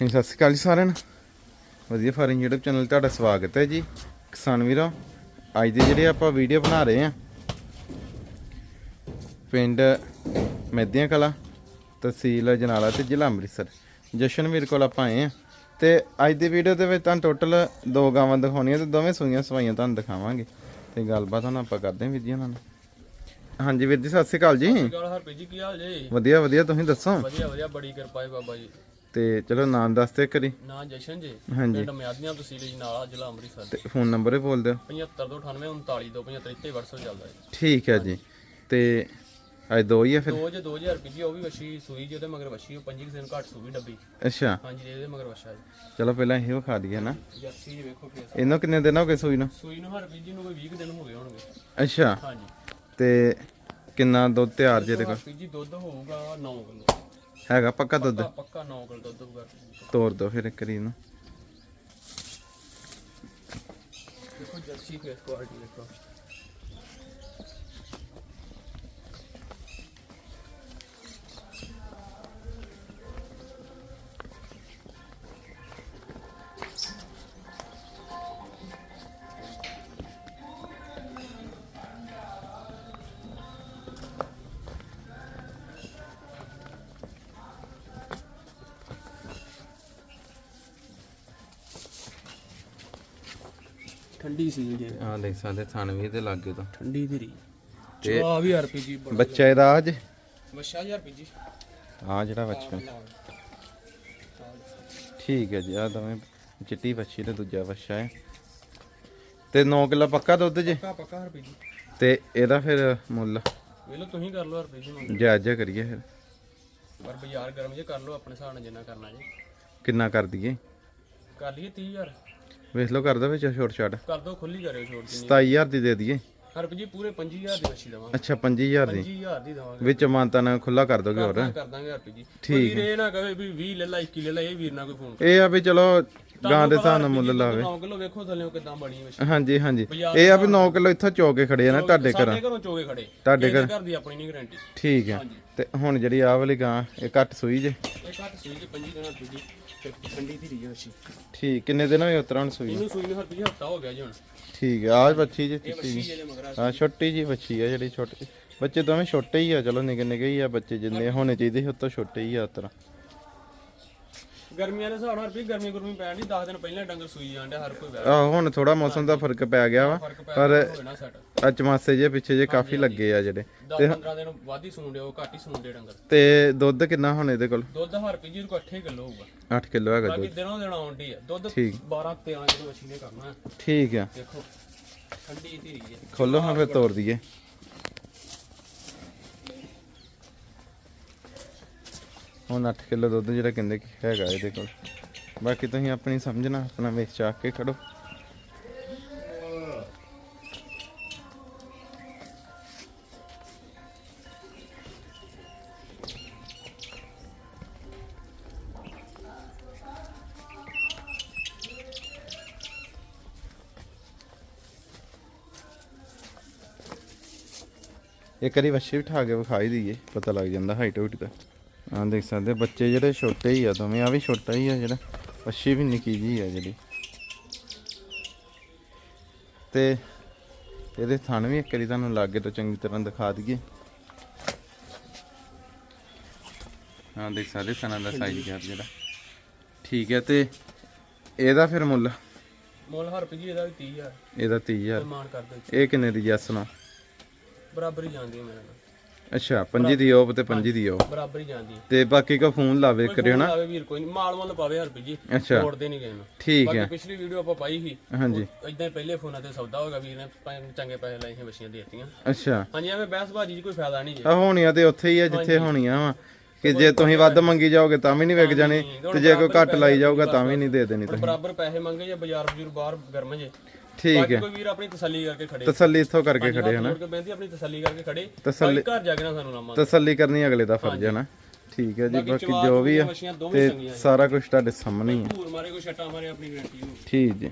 ਹਾਂਜੀ ਸਤਿ ਸ਼੍ਰੀ ਅਕਾਲ ਜੀ ਸਾਰਿਆਂ ਨੂੰ। ਵਧੀਆ ਫਾਰਮ YouTube ਚੈਨਲ ਤੁਹਾਡਾ ਸਵਾਗਤ ਹੈ ਜੀ। ਕਿਸਾਨ ਵੀਰੋ ਅੱਜ ਦੀ ਜਿਹੜੀ ਆਪਾਂ ਵੀਡੀਓ ਬਣਾ ਰਹੇ ਆ ਪਿੰਡ ਮੈਦੀਆਂ ਕਲਾ ਤਹਿਸੀਲ ਜਨਾਲਾ ਤੇ ਜ਼ਿਲ੍ਹਾ ਅੰਮ੍ਰਿਤਸਰ। ਜਸ਼ਨਵੀਰ ਕੋਲ ਆਪਾਂ ਆਏ ਆ ਤੇ ਅੱਜ ਦੀ ਵੀਡੀਓ ਦੇ ਵਿੱਚ ਤੁਹਾਨੂੰ ਟੋਟਲ ਦੋ ਗਾਵਾਂ ਦਿਖਾਉਣੀਆਂ ਤੇ ਦੋਵੇਂ ਸੂਈਆਂ ਸਵਾਈਆਂ ਤੁਹਾਨੂੰ ਦਿਖਾਵਾਂਗੇ। ਤੇ ਗੱਲਬਾਤ ਹੁਣ ਆਪਾਂ ਕਰਦੇ ਹਾਂ ਵੀਰ ਜੀ ਉਹਨਾਂ ਨਾਲ। ਹਾਂਜੀ ਵੀਰ ਜੀ ਸਤਿ ਸ਼੍ਰੀ ਅਕਾਲ ਜੀ। ਗੱਲ ਹਰਪ੍ਰੀਤ ਜੀ ਕੀ ਹਾਲ ਜੀ? ਵਧੀਆ ਵਧੀਆ ਤੁਸੀਂ ਦੱਸੋ? ਵਧੀਆ ਵਧੀਆ ਬੜੀ ਕਿਰਪਾ ਹੈ ਬਾਬਾ ਜੀ। ਤੇ ਚਲੋ ਨਾਮ ਦੱਸਦੇ ਕਰੀ ਨਾਂ ਜਸ਼ਨ ਜੀ ਹਾਂਜੀ। ਪਿੰਡ ਮਿਆਦੀਆਂ ਤਹਿਸੀਲ ਜਨਾਲਾ ਜ਼ਿਲ੍ਹਾ ਅੰਮ੍ਰਿਤਸਰ। ਤੇ ਫੋਨ ਨੰਬਰ ਹੀ ਬੋਲ ਦਿਓ। 75 ਤੋਂ 98 39 ਤੋਂ 75 ਤੇ WhatsApp ਚੱਲਦਾ ਜੀ। ਠੀਕ ਹੈ ਜੀ। ਤੇ ਅੱਜ ਦੋ ਹੀ ਆ ਫਿਰ? 2000 2000 ਰੁਪਏ ਜੀ ਉਹ ਵੀ ਵਸ਼ੀ ਸੂਈ ਜੀ ਉਹਦੇ ਮਗਰ ਵਸ਼ੀ ਉਹ 25 ਦਿਨ ਘੱਟ ਸੂਈ ਡੱਬੀ। ਅੱਛਾ। ਹਾਂਜੀ ਇਹਦੇ ਮਗਰ ਵਸ਼ਾ ਜੀ। ਚਲੋ ਪਹਿਲਾਂ ਇਹ ਵਿਖਾ ਦਈਏ ਨਾ। ਜਰਸੀ ਜੀ ਵੇਖੋ ਫੇਰ ਇਹਨੂੰ ਕਿੰਨੇ ਦਿਨ ਹੋ ਗਏ ਸੂਈ ਨੂੰ? ਸੂਈ ਨੂੰ ਹਰਪ੍ਰੀਤ ਜੀ ਨੂੰ ਕੋਈ 20 ਕੁ ਦਿਨ ਹੋ ਗਏ ਹੋਣਗੇ। ਅੱਛਾ। ਹਾਂਜੀ। ਤੇ ਕਿੰਨਾ ਦੁੱਧ ਤਿਆਰ ਜੇ ਦੇਖੋ। ਹਰਪ੍ਰੀਤ ਜੀ ਦੁੱਧ ਹੋਊਗਾ 9 ਕਿਲੋ। ਹੈਗਾ ਪੱਕਾ ਦੁੱਧ? ਪੱਕਾ ਪੱਕਾ 9 ਕਿਲੋ ਦੁੱਧ ਹੋਊਗਾ। ਤੋੜ ਦੋ ਫਿਰ ਇੱਕ ਰੀ ਨੂੰ ਦੇਖੋ ਜਰਸੀ ਫੇਸ ਕੁਆਲਿਟੀ ਦੇਖੋ। ਠੰਡੀ ਸੀ ਜੀ। ਆ ਦੇਖ ਸਕਦੇ ਥਣ ਵੀ ਤੇ ਲੱਗੇ ਤਾਂ। ਠੰਡੀ ਧੀਰੀ ਤੇ- ਚਾ ਵੀ ਆਰਪੀਜੀ ਬੱਚਾ ਇਹਦਾ ਅੱਜ? ਵਸ਼ਾ ਜੀ ਆਰਪੀਜੀ ਆ ਜਿਹੜਾ ਬੱਚਾ। ਠੀਕ ਹੈ ਜੀ ਆ ਦੋਵੇਂ ਚਿੱਟੀ ਬੱਚੀ ਤੇ ਦੂਜਾ ਬੱਚਾ ਹੈ। ਤੇ 9 ਕਿਲੋ ਪੱਕਾ ਦੁੱਧ ਜੇ? ਪੱਕਾ ਪੱਕਾ ਆਰਪੀਜੀ ਤੇ ਇਹਦਾ ਫਿਰ ਮੁੱਲ? ਵੇਲੋ ਤੁਸੀਂ ਕਰ ਲਓ ਆਰਪੀਜੀ ਨੂੰ ਜਾਇਜ਼ਾ ਕਰੀਏ ਫਿਰ। ਪਰ ਬਾਜ਼ਾਰ ਗਰਮ ਜੇ ਕਰ ਲਓ ਆਪਣੇ ਹਿਸਾਬ ਨਾਲ ਜਿੰਨਾ ਕਰਨਾ ਜੀ। ਕਿੰਨਾ ਕਰ ਦਈਏ? ਕਰ ਲਈਏ 30000 ਵੇਖ ਲਓ ਕਰ ਦੋ ਵਿੱਚ ਛੋਟ ਛਾਟ ਕਰ ਦੋ ਖੁੱਲੀ ਕਰਿਓ ਛੋੜ ਜਿੰਨੀ। 27000 ਦੀ ਦੇ ਦਈਏ। ਆਰਪੀਜੀ ਪੂਰੇ 25000 ਦੀ ਵਸ਼ੀ ਦਵਾਂਗੇ। ਅੱਛਾ 25000 ਦੀ। 25000 ਦੀ ਦਵਾਂਗੇ। ਵਿੱਚ ਮਾਨਤਾ ਨਾਲ ਖੁੱਲਾ ਕਰ ਦੋਗੇ ਹੋਰ। ਕਰ ਦਾਂਗੇ ਆਰਪੀਜੀ ਠੀਕ ਇਹ ਨਾ ਕਵੇ ਵੀ 20 ਲੈ ਲਾ 21 ਲੈ ਲਾ ਇਹ ਵੀਰ ਨਾ ਕੋਈ ਫੋਨ ਇਹ ਆ ਵੀ ਚਲੋ ਗਾਂ ਦੇ ਹਿਸਾਬ ਨਾਲ ਮੁੱਲ ਲਾਵੇ। 9 ਕਿਲੋ ਵੇਖੋ ਥੱਲੇ ਕਿਦਾਂ ਬਣੀ ਵਸ਼ੀ ਹਾਂਜੀ ਹਾਂਜੀ। ਇਹ ਆ ਵੀ 9 ਕਿਲੋ ਇੱਥੋਂ ਚੋ ਕੇ ਖੜੇ ਆ ਨਾ ਤੁਹਾਡੇ ਘਰ। ਸਾਡੇ ਘਰੋਂ ਚੋਗੇ ਖੜੇ। ਤੁਹਾਡੇ ਘਰ। ਘਰ ਦੀ ਆਪਣੀ ਨਹੀਂ ਗਾਰੰਟੀ ਠੀਕ ਹੈ। ਤੇ ਹੁਣ ਜਿਹੜੀ ਆਹ ਵਾਲੀ ਗਾਂ ਇਹ ਘੱਟ ਸੂਈ ਜੇ? ਇਹ ਘੱਟ ਸੂਈ ਜੀ 25 ਦਿਨਾਂ ਆਰਪੀਜੀ ਤੇ ਠੰਡੀ ਧੀਰੀ ਜੀ ਵਸ਼ੀ। ਠੀਕ ਕਿੰਨੇ ਦਿਨ ਹੋਏ ਉਤਰਾਂ ਸੂਈ? ਇਹਨੂੰ ਸੂਈ ਨੂੰ ਹਰਪੀਜੀ ਹਫਤਾ ਹੋ ਗਿਆ ਜੀ ਹੁਣ। ਠੀਕ ਹੈ ਆਹ ਬੱਚੀ ਜੇ ਵਸ਼ੀ ਮਗਰ ਹਾਂ ਛੋਟੀ ਜੀ ਬੱਚੀ ਆ ਜਿਹੜੀ ਛੋਟੀ ਬੱਚੇ ਦੋਵੇਂ ਛੋਟੇ ਹੀ ਆ ਚਲੋ ਨਿੱਕੇ ਨਿੱਕੇ ਹੀ ਆ ਬੱਚੇ ਜਿੰਨੇ ਹੋਣੇ ਚਾਹੀਦੇ ਸੀ ਉਤੋਂ ਛੋਟੇ ਹੀ ਆ ਉਤਰਾਂ ਗਰਮੀਆਂ ਦੇ ਹਿਸਾਬ ਨਾਲ ਵੀ ਗਰਮੀ ਗੁਰਮੀ ਪੈਣ ਦੀ 10 ਦਿਨ ਪਹਿਲਾਂ ਡੰਗਰ ਸੂਈ ਜਾਂਦੇ ਹਰ ਕੋਈ ਵੈਰ ਆਹ ਹੁਣ ਥੋੜਾ ਮੌਸਮ ਦਾ ਫ਼ਰਕ ਪੈ ਗਿਆ ਵਾ ਫ਼ਰਕ ਪੈ ਪਰ ਗਿਆ ਹੋਣਾ ਸੈਟ। ਆ ਚਮਾਸੇ ਜੇ ਪਿੱਛੇ ਜੇ ਕਾਫੀ ਲੱਗੇ ਆ ਜਿਹੜੇ। 10 15 ਦਿਨ ਵੱਧ ਹੀ ਸੂਣਦੇ ਉਹ ਘੱਟ ਹੀ ਸੂਣਦੇ ਡੰਗਰ। ਤੇ ਦੁੱਧ ਕਿੰਨਾ ਹੁਣ ਇਹਦੇ ਕੋਲ? ਦੁੱਧ ਹਰ ਪੀਜੀ ਕੋ 8 ਕਿਲੋ ਹੋਊਗਾ। 8 ਕਿਲੋ ਹੈਗਾ ਬਾਕੀ ਦਿਨੋਂ ਦਿਨ ਆਉਂਦੀ ਹੈ ਦੁੱਧ ਠੀਕ। 12 13 ਕਿਲੋ ਮੱਛੀ ਨੇ ਕਰਨਾ। ਠੀਕ ਆ। ਦੇਖੋ ਠੰਡੀ ਧੀਰੀ ਹੈ ਖੋਲੋ ਹਾਂ ਫਿਰ ਤੋੜ ਦਈਏ। ਹੁਣ 8 ਕਿਲੋ ਦੁੱਧ ਜਿਹੜਾ ਕਹਿੰਦੇ ਹੈਗਾ ਇਹਦੇ ਕੋਲ। ਬਾਕੀ ਤੁਸੀਂ ਆਪਣੀ ਸਮਝਣਾ ਆਪਣਾ ਵੇਚ ਚਾਕ ਕੇ ਖੜੋ। ਇੱਕ ਵਾਰੀ ਵੱਛੇ ਬਿਠਾ ਕੇ ਵਿਖਾਈ ਦਈਏ ਪਤਾ ਲੱਗ ਜਾਂਦਾ ਹਾਈਟ ਹੂਟ ਦਾ ਆਹ ਦੇਖ ਸਕਦੇ ਬੱਚੇ ਜਿਹੜੇ ਛੋਟੇ ਹੀ ਆ ਦੋਵੇਂ ਆ ਵੀ ਛੋਟਾ ਹੀ ਆ ਜਿਹੜਾ ਵੱਛੀ ਵੀ ਨਿੱਕੀ ਜੀ ਆ ਜਿਹੜੀ। ਤੇ ਇਹਦੇ ਥਣ ਵੀ ਇੱਕ ਵਾਰੀ ਤੁਹਾਨੂੰ ਲਾਗੇ ਤੋਂ ਚੰਗੀ ਤਰ੍ਹਾਂ ਦਿਖਾ ਦਈਏ। ਹਾਂ ਦੇਖ ਸਕਦੇ ਥਣਾਂ ਦਾ ਸਾਈਜ਼ ਕਰ ਜਿਹੜਾ। ਠੀਕ ਹੈ ਤੇ ਇਹਦਾ ਫਿਰ ਮੁੱਲ? ਮੁੱਲ ਹਰ ਪੀਜੀ ਇਹਦਾ ਵੀ 30000 ਇਹਦਾ 30000 ਮਾਨ ਕਰ ਦੋ ਇਹ ਕਿੰਨੇ ਦੀ ਜੱਸ ਬਰਾਬਰ ਹੀ ਜਾਂਦੀ ਹੈ ਮੇਰੇ ਨਾਲ। ਅੱਛਾ ਪੰਜੀ ਦੀ ਉਹ ਤੇ ਪੰਜੀ ਦੀ ਉਹ ਬਰਾਬਰ ਹੀ ਜਾਂਦੀ ਹੈ। ਤੇ ਬਾਕੀ ਕੋ ਫੋਨ ਲਾਵੇ ਕਰਿਓ ਨਾ? ਆਵੇ ਵੀਰ ਕੋਈ ਨਹੀਂ ਮਾਲ ਮੁੱਲ ਪਾਵੇ ਹਰ ਪੀਜੀ ਅੱਛਾ। ਤੋੜਦੇ ਨਹੀਂ ਗਏ ਨੂੰ। ਠੀਕ ਬਾਕੀ ਹੈ। ਪਿਛਲੀ ਵੀਡੀਓ ਆਪਾਂ ਪਾਈ ਸੀ। ਹਾਂਜੀ। ਇਦਾਂ ਪਹਿਲੇ ਫੋਨਾਂ ਤੇ ਸੌਦਾ ਹੋਗਾ ਵੀਰ ਨੇ। ਚੰਗੇ ਪੈਸੇ ਲਾਏ ਸੀ ਵਸ਼ੀਆਂ ਦੇਤੀਆਂ। ਅੱਛਾ। ਹਾਂਜੀ ਐਵੇਂ ਬਹਿਸ ਬਾਜੀ 'ਚ ਕੋਈ ਫਾਇਦਾ ਨਹੀਂ ਜੀ। ਆ ਹੋਣੀਆਂ ਤੇ ਉੱਥੇ ਹੀ ਆ ਜਿੱਥੇ ਹੋਣੀਆਂ ਵਾ। ਕਿ ਜੇ ਤੁਸੀਂ ਵੱਧ ਮੰਗੀ ਜਾਓਗੇ ਤਾਂ ਵੀ ਨਹੀਂ ਵਿਕ ਜਾਣੀ। ਤੇ ਜੇ ਕੋਈ ਘੱਟ ਲਾਈ ਜਾਊਗਾ ਤਾਂ ਵੀ ਨਹੀਂ ਦੇ ਦੇਣੀ ਤੁਸੀਂ। ਬਰਾਬਰ ਪੈਸੇ ਮੰਗੇ ਜੇ ਬਾਜ਼ਾਰ ਬਜ਼ੁਰ ਬਾਹਰ ਗਰਮ ਜੇ। ਠੀਕ ਬਾਕੀ ਹੈ। ਕੋਈ ਵੀਰ ਆਪਣੀ ਤਸੱਲੀ ਕਰਕੇ ਖੜੇ। ਤਸੱਲੀ ਇੱਥੋਂ ਕਰਕੇ ਖੜੇ ਹਨਾ ਕੇ ਬੇਨਤੀ ਆਪਣੀ ਤਸੱਲੀ ਕਰਕੇ ਖੜੇ। ਤਸੱਲੀ- ਘਰ ਜਾ ਕੇ ਨਾ ਸਾਨੂੰ ਮੰਨ ਤਸੱਲੀ ਕਰਨੀ ਅਗਲੇ ਦਾ ਫਰਜ਼ ਹੈ ਨਾ। ਠੀਕ ਹੈ ਜੀ ਬਾਕੀ ਜੋ ਵੀ ਆ ਮੱਛੀਆਂ ਦੋਵੇਂ ਤੇ ਚੰਗੀਆਂ ਸਾਰਾ ਕੁਝ ਤੁਹਾਡੇ ਸਾਹਮਣੇ ਹੀ ਆ ਧੂਰ ਮਾਰੇ ਕੋਈ ਛੱਟਾ ਮਾਰੇ ਆਪਣੀ ਗਰੰਟੀ ਠੀਕ ਜੀ।